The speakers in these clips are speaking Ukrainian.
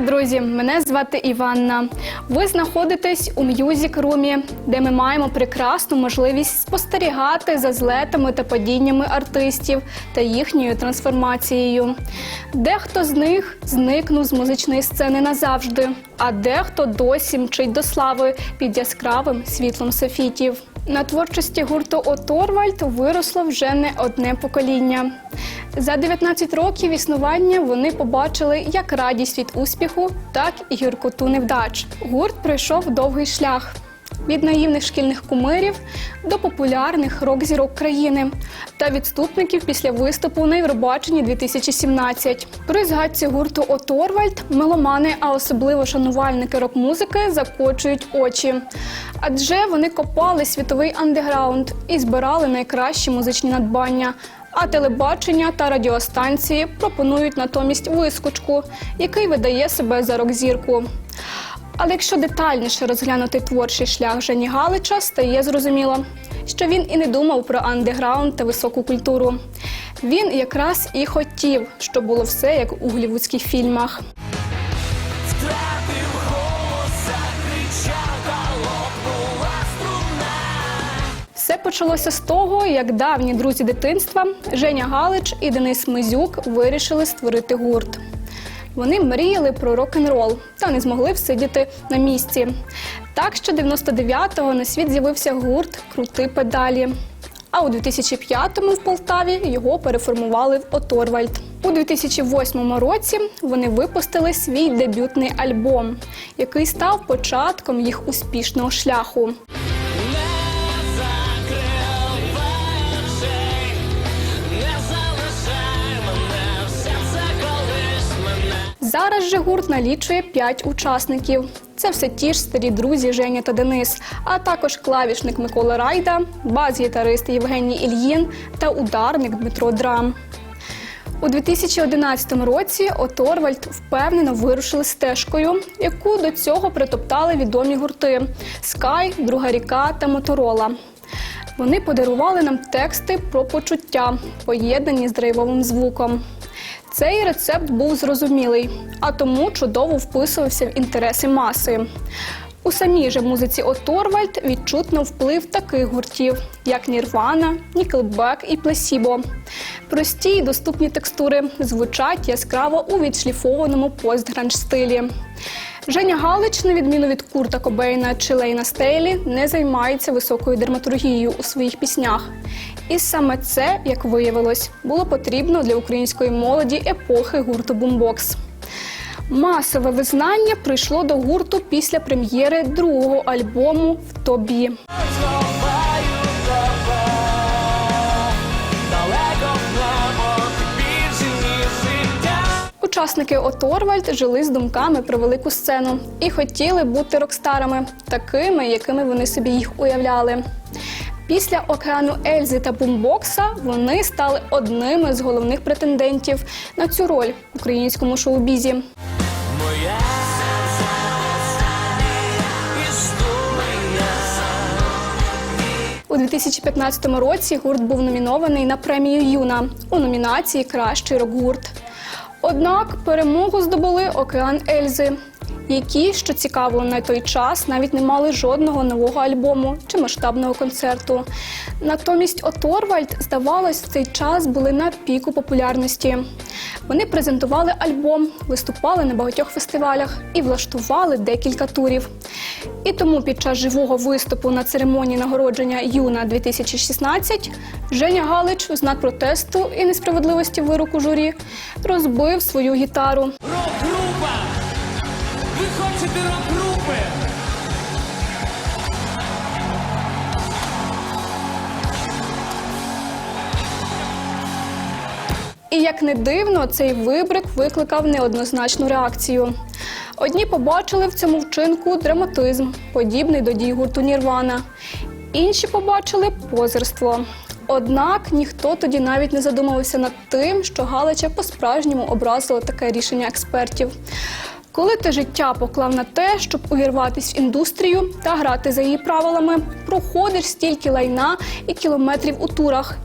Друзі! Мене звати Іванна. Ви знаходитесь у М'юзік Румі, де ми маємо прекрасну можливість спостерігати за злетами та падіннями артистів та їхньою трансформацією. Дехто з них зникнув з музичної сцени назавжди, а дехто досі мчить до слави під яскравим світлом софітів. На творчості гурту Оторвальд виросло вже не одне покоління. За 19 років існування вони побачили як радість від успіху, так і гіркоту невдач. Гурт пройшов довгий шлях. Від наївних шкільних кумирів до популярних рок-зірок країни та відступників після виступу на Євробаченні 2017. При згадці гурту Оторвальд меломани, а особливо шанувальники рок-музики, закочують очі. Адже вони копали світовий андеграунд і збирали найкращі музичні надбання. А телебачення та радіостанції пропонують натомість вискочку, який видає себе за рок-зірку. Але якщо детальніше розглянути творчий шлях Жені Галича, стає зрозуміло, що він і не думав про андеграунд та високу культуру. Він якраз і хотів, щоб було все як у голівудських фільмах. Все почалося з того, як давні друзі дитинства Женя Галич і Денис Мизюк вирішили створити гурт. Вони мріяли про рок-н-рол та не змогли всидіти на місці. Так що 99-го на світ з'явився гурт Крути педалі. А у 2005-му в Полтаві його переформували в Оторвальд. У 2008 році вони випустили свій дебютний альбом, який став початком їх успішного шляху. Зараз же гурт налічує 5 учасників. Це все ті ж старі друзі Женя та Денис, а також клавішник Микола Райда, бас-гітарист Євгеній Ільїн та ударник Дмитро Драм. У 2011 році Оторвальд впевнено вирушили стежкою, яку до цього притоптали відомі гурти Скай, Друга ріка та Моторола. Вони подарували нам тексти про почуття, поєднані з драйвовим звуком. Цей рецепт був зрозумілий, а тому чудово вписувався в інтереси маси. У самій же музиці Оторвальд відчутно вплив таких гуртів, як Нірвана, Нікелбек і Плесібо. Прості й доступні текстури звучать яскраво у відшліфованому постгранж стилі. Женя Галич, на відміну від Курта Кобейна чи Лейна Стейлі, не займається високою дерматургією у своїх піснях. І саме це, як виявилось, було потрібно для української молоді епохи гурту Бумбокс. Масове визнання прийшло до гурту після прем'єри другого альбому в тобі. Учасники Оторвальд жили з думками про велику сцену і хотіли бути рокстарами, такими, якими вони собі їх уявляли. Після океану Ельзи та Бумбокса вони стали одними з головних претендентів на цю роль в українському шоу-бізі. Моя. У 2015 році гурт був номінований на премію Юна у номінації Кращий рок-гурт. Однак перемогу здобули Океан Ельзи, які, що цікаво, на той час навіть не мали жодного нового альбому чи масштабного концерту. Натомість Оторвальд, здавалось, в цей час були на піку популярності. Вони презентували альбом, виступали на багатьох фестивалях і влаштували декілька турів. І тому під час живого виступу на церемонії нагородження Юна 2016 Женя Галич у знак протесту і несправедливості вироку журі розбив свою гітару. Рок-група! Рок-групи? І як не дивно, цей вибрик викликав неоднозначну реакцію. Одні побачили в цьому вчинку драматизм, подібний до дій гурту Нірвана. Інші побачили позерство. Однак ніхто тоді навіть не задумувався над тим, що Галича по-справжньому образило таке рішення експертів. Коли ти життя поклав на те, щоб увірватись в індустрію та грати за її правилами, проходиш стільки лайна і кілометрів у турах.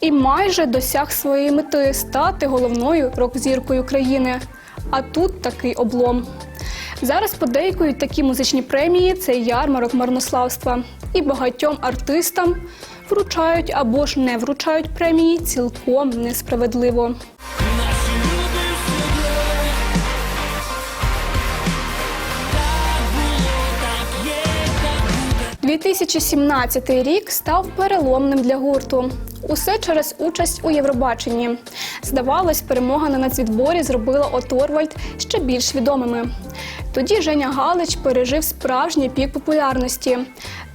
І майже досяг своєї мети стати головною рок-зіркою країни. А тут такий облом. Зараз подейкують такі музичні премії це ярмарок марнославства. І багатьом артистам вручають або ж не вручають премії цілком несправедливо. 2017 рік став переломним для гурту. Усе через участь у Євробаченні. Здавалось, перемога на нацвідборі зробила Оторвальд ще більш відомими. Тоді Женя Галич пережив справжній пік популярності.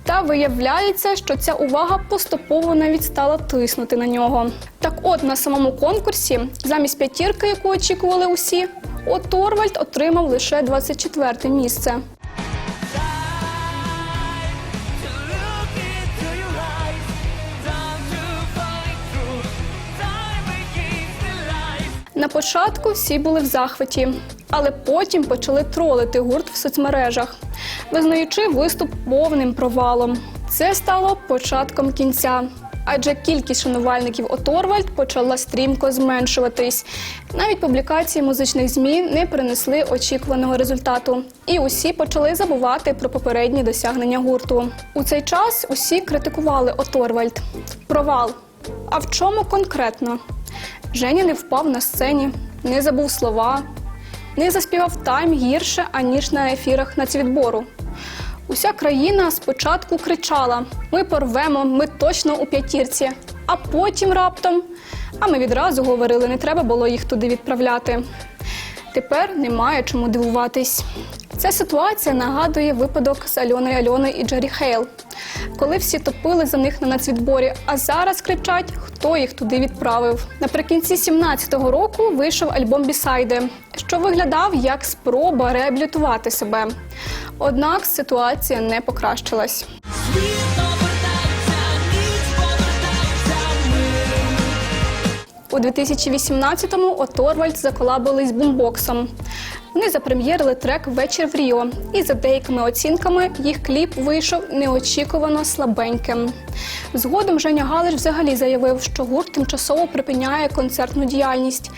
Та виявляється, що ця увага поступово навіть стала тиснути на нього. Так от на самому конкурсі, замість п'ятірки, яку очікували усі, Оторвальд отримав лише 24 місце. На початку всі були в захваті, але потім почали тролити гурт в соцмережах, визнаючи виступ повним провалом. Це стало початком кінця. Адже кількість шанувальників Оторвальд почала стрімко зменшуватись. Навіть публікації музичних ЗМІ не принесли очікуваного результату, і усі почали забувати про попередні досягнення гурту. У цей час усі критикували Оторвальд. Провал. А в чому конкретно? Женя не впав на сцені, не забув слова, не заспівав тайм гірше, аніж на ефірах нацвідбору. Уся країна спочатку кричала: Ми порвемо, ми точно у п'ятірці. А потім раптом. А ми відразу говорили, не треба було їх туди відправляти. Тепер немає чому дивуватись. Ця ситуація нагадує випадок з Альоною Альоною і Джері Хейл, коли всі топили за них на нацвідборі, а зараз кричать, хто їх туди відправив. Наприкінці 17-го року вийшов альбом Бісайди, що виглядав як спроба реабілітувати себе. Однак ситуація не покращилась. У 2018-му Оторвальд заколабили з бумбоксом. Вони запрем'єрили трек Вечір в Ріо, і за деякими оцінками їх кліп вийшов неочікувано слабеньким. Згодом Женя Галич взагалі заявив, що гурт тимчасово припиняє концертну діяльність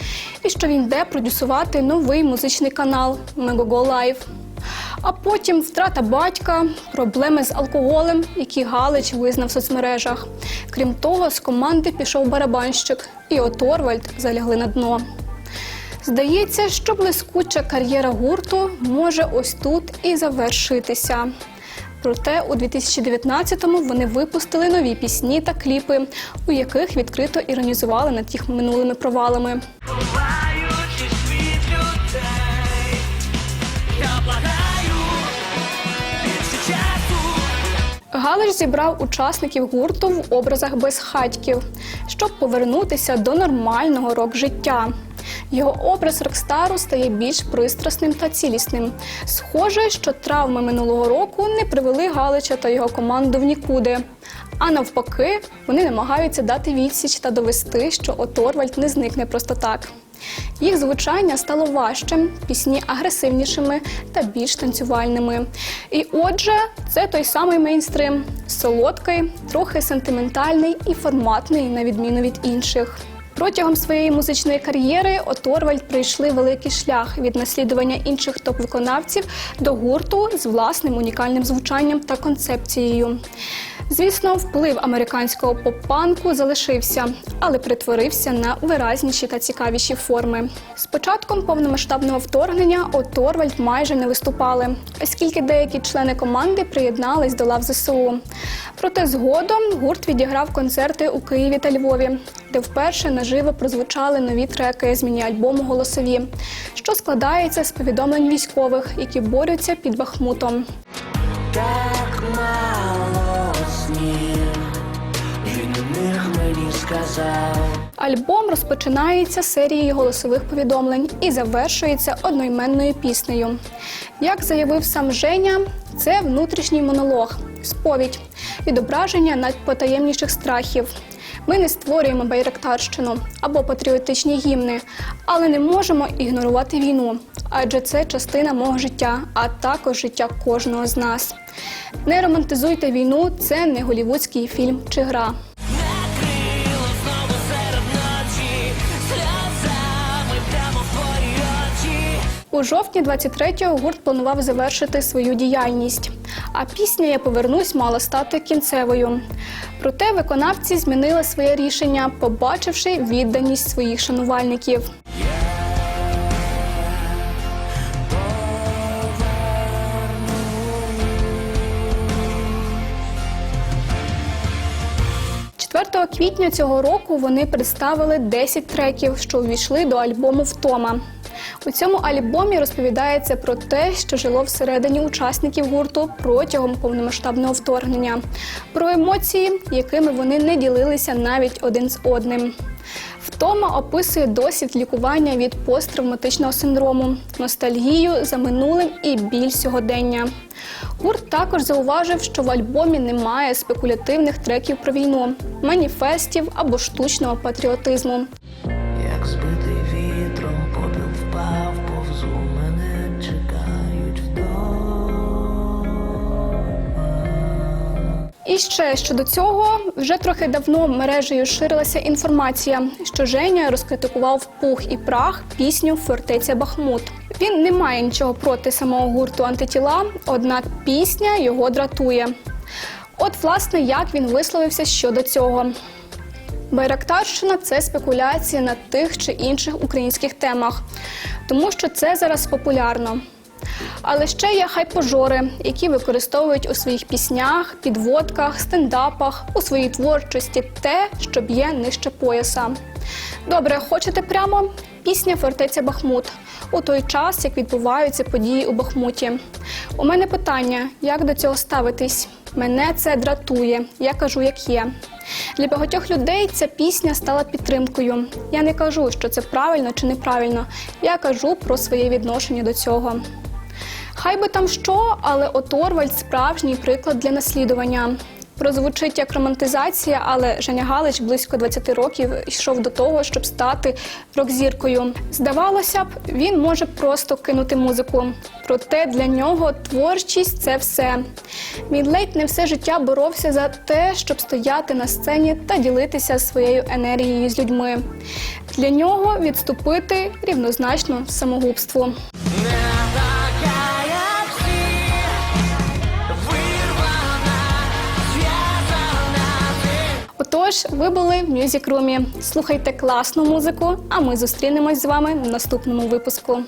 і що він йде продюсувати новий музичний канал Megogo Live. А потім втрата батька, проблеми з алкоголем, які Галич визнав в соцмережах. Крім того, з команди пішов барабанщик, і Оторвальд залягли на дно. Здається, що блискуча кар'єра гурту може ось тут і завершитися. Проте у 2019-му вони випустили нові пісні та кліпи, у яких відкрито іронізували над їх минулими провалами. Галич зібрав учасників гурту в образах безхатьків, щоб повернутися до нормального рок-життя. Його образ рокстару стає більш пристрасним та цілісним. Схоже, що травми минулого року не привели Галича та його команду в нікуди. А навпаки, вони намагаються дати відсіч та довести, що Оторвальд не зникне просто так. Їх звучання стало важчим, пісні агресивнішими та більш танцювальними. І отже, це той самий мейнстрим солодкий, трохи сентиментальний і форматний, на відміну від інших. Протягом своєї музичної кар'єри Оторвальд пройшли великий шлях від наслідування інших топ-виконавців до гурту з власним унікальним звучанням та концепцією. Звісно, вплив американського поп-панку залишився, але перетворився на виразніші та цікавіші форми. З початком повномасштабного вторгнення Оторвальд майже не виступали, оскільки деякі члени команди приєднались до лав ЗСУ. Проте згодом гурт відіграв концерти у Києві та Львові, де вперше наживо прозвучали нові треки з міні-альбому Голосові, що складається з повідомлень військових, які борються під Бахмутом. Так мало снів, він них мені сказав. Альбом розпочинається серією голосових повідомлень і завершується одноіменною піснею. Як заявив сам Женя, це внутрішній монолог, сповідь, відображення найпотаємніших страхів. Ми не створюємо байрактарщину або патріотичні гімни, але не можемо ігнорувати війну, адже це частина мого життя, а також життя кожного з нас. Не романтизуйте війну, це не голівудський фільм чи гра. У жовтні 23-го гурт планував завершити свою діяльність, а пісня Я повернусь мала стати кінцевою. Проте виконавці змінили своє рішення, побачивши відданість своїх шанувальників. – 4 квітня цього року вони представили 10 треків, що увійшли до альбому Втома. У цьому альбомі розповідається про те, що жило всередині учасників гурту протягом повномасштабного вторгнення, про емоції, якими вони не ділилися навіть один з одним. Втома описує досвід лікування від посттравматичного синдрому, ностальгію за минулим і біль сьогодення. Гурт також зауважив, що в альбомі немає спекулятивних треків про війну, маніфестів або штучного патріотизму. Як збитий І ще щодо цього, вже трохи давно мережею ширилася інформація, що Женя розкритикував пух і прах пісню Фортеця Бахмут. Він не має нічого проти самого гурту антитіла, однак пісня його дратує. От, власне, як він висловився щодо цього. Байрактарщина це спекуляція на тих чи інших українських темах, тому що це зараз популярно. Але ще є хайпожори, які використовують у своїх піснях, підводках, стендапах, у своїй творчості те, що б'є нижче пояса. Добре, хочете прямо? Пісня Фортеця Бахмут у той час, як відбуваються події у Бахмуті. У мене питання: як до цього ставитись? Мене це дратує. Я кажу, як є. Для багатьох людей ця пісня стала підтримкою. Я не кажу, що це правильно чи неправильно. Я кажу про своє відношення до цього. Хай би там що, але Оторвальд справжній приклад для наслідування. Прозвучить як романтизація, але Женя Галич близько 20 років йшов до того, щоб стати рок-зіркою. Здавалося б, він може просто кинути музику. Проте для нього творчість це все. Він ледь не все життя боровся за те, щоб стояти на сцені та ділитися своєю енергією з людьми. Для нього відступити рівнозначно самогубству. Отож, ви були в Мюзік Румі. Слухайте класну музику, а ми зустрінемось з вами в наступному випуску.